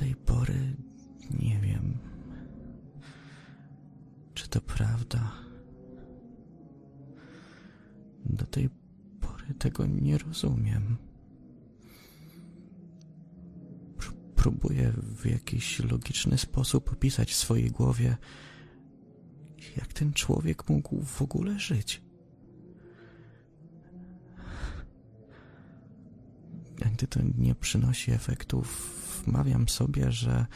tej pory nie wiem, czy to prawda. Do tej pory tego nie rozumiem. Pró- Próbuję w jakiś logiczny sposób opisać w swojej głowie, jak ten człowiek mógł w ogóle żyć. Gdy to nie przynosi efektów, wmawiam sobie, że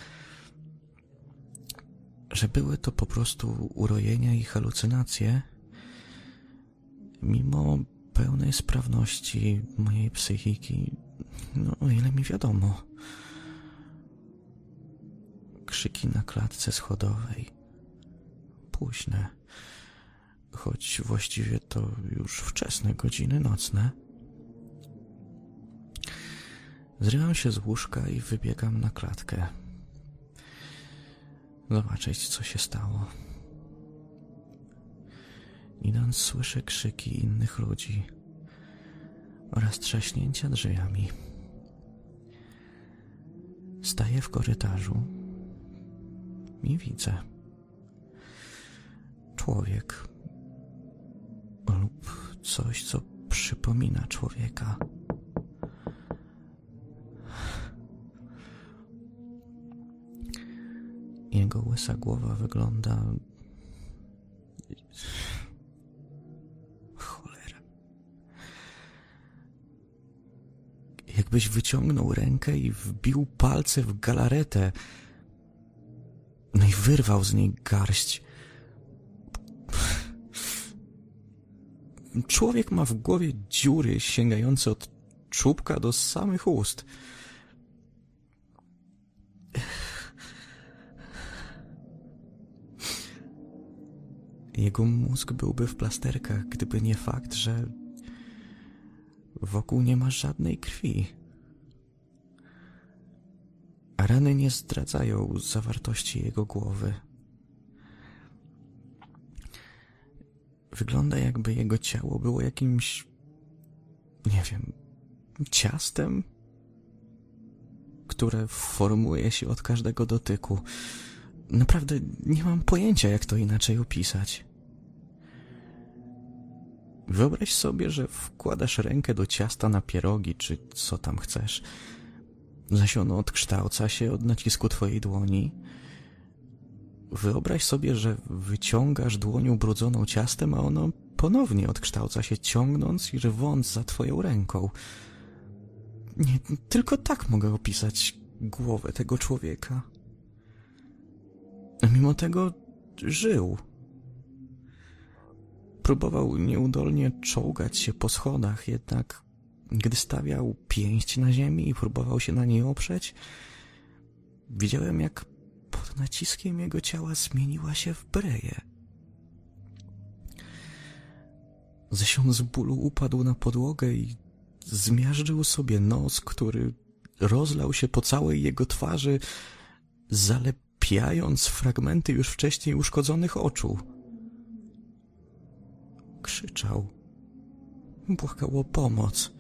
że były to po prostu urojenia i halucynacje, mimo pełnej sprawności mojej psychiki, no o ile mi wiadomo. Krzyki na klatce schodowej. Późne. Choć właściwie to już wczesne godziny nocne. Zrywam się z łóżka i wybiegam na klatkę. Zobaczyć, co się stało. Idąc, słyszę krzyki innych ludzi oraz trzaśnięcia drzwiami. Staję w korytarzu i widzę. Człowiek lub coś, co przypomina człowieka. Jego łysa głowa wygląda. Cholera. Jakbyś wyciągnął rękę i wbił palce w galaretę. No i wyrwał z niej garść. Człowiek ma w głowie dziury sięgające od czubka do samych ust. Jego mózg byłby w plasterkach, gdyby nie fakt, że wokół nie ma żadnej krwi. A rany nie zdradzają zawartości jego głowy. Wygląda jakby jego ciało było jakimś, nie wiem, ciastem, które formuje się od każdego dotyku. Naprawdę nie mam pojęcia, jak to inaczej opisać. Wyobraź sobie, że wkładasz rękę do ciasta na pierogi, czy co tam chcesz. Zaś ono odkształca się od nacisku twojej dłoni. Wyobraź sobie, że wyciągasz dłoń ubrudzoną ciastem, a ono ponownie odkształca się, ciągnąc i rwąc za twoją ręką. Nie, tylko tak mogę opisać głowę tego człowieka. A mimo tego żył. Próbował nieudolnie czołgać się po schodach, jednak gdy stawiał pięść na ziemi i próbował się na niej oprzeć, widziałem, jak pod naciskiem jego ciała zmieniła się w breję. Zesiął z bólu upadł na podłogę i zmiażdżył sobie nos, który rozlał się po całej jego twarzy, zalepiając fragmenty już wcześniej uszkodzonych oczu. Krzyczał. Błagał o pomoc.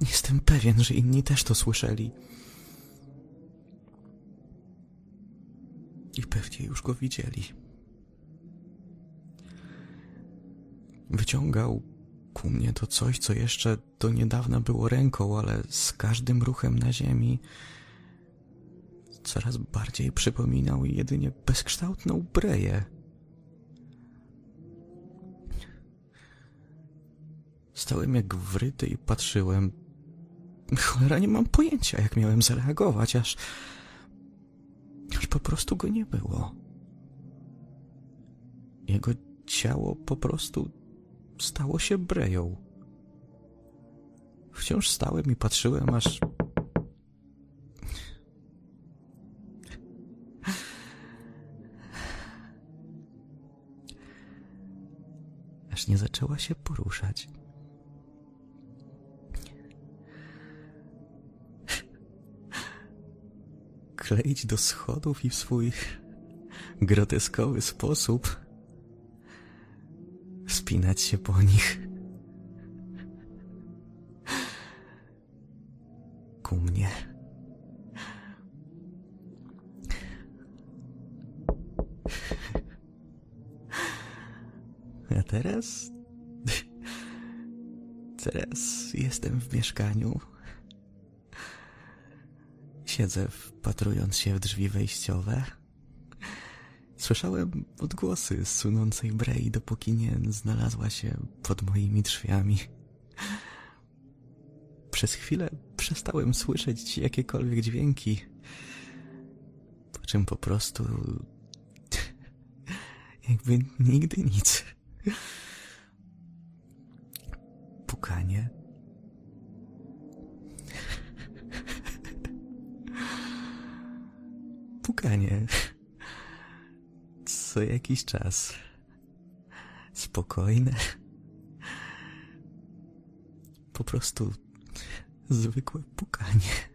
Jestem pewien, że inni też to słyszeli. I pewnie już go widzieli. Wyciągał ku mnie to coś, co jeszcze do niedawna było ręką, ale z każdym ruchem na ziemi coraz bardziej przypominał jedynie bezkształtną breję. Stałem jak wryty i patrzyłem. Cholera, nie mam pojęcia, jak miałem zareagować, aż. aż po prostu go nie było. Jego ciało po prostu stało się breją. Wciąż stałem i patrzyłem, aż. Aż nie zaczęła się poruszać. Kleić do schodów i w swój groteskowy sposób wspinać się po nich. Ku mnie. Teraz. Teraz jestem w mieszkaniu. Siedzę, wpatrując się w drzwi wejściowe. Słyszałem odgłosy sunącej brei, dopóki nie znalazła się pod moimi drzwiami. Przez chwilę przestałem słyszeć jakiekolwiek dźwięki, po czym po prostu jakby nigdy nic. Pukanie. Pukanie. Co jakiś czas. Spokojne. Po prostu zwykłe pukanie.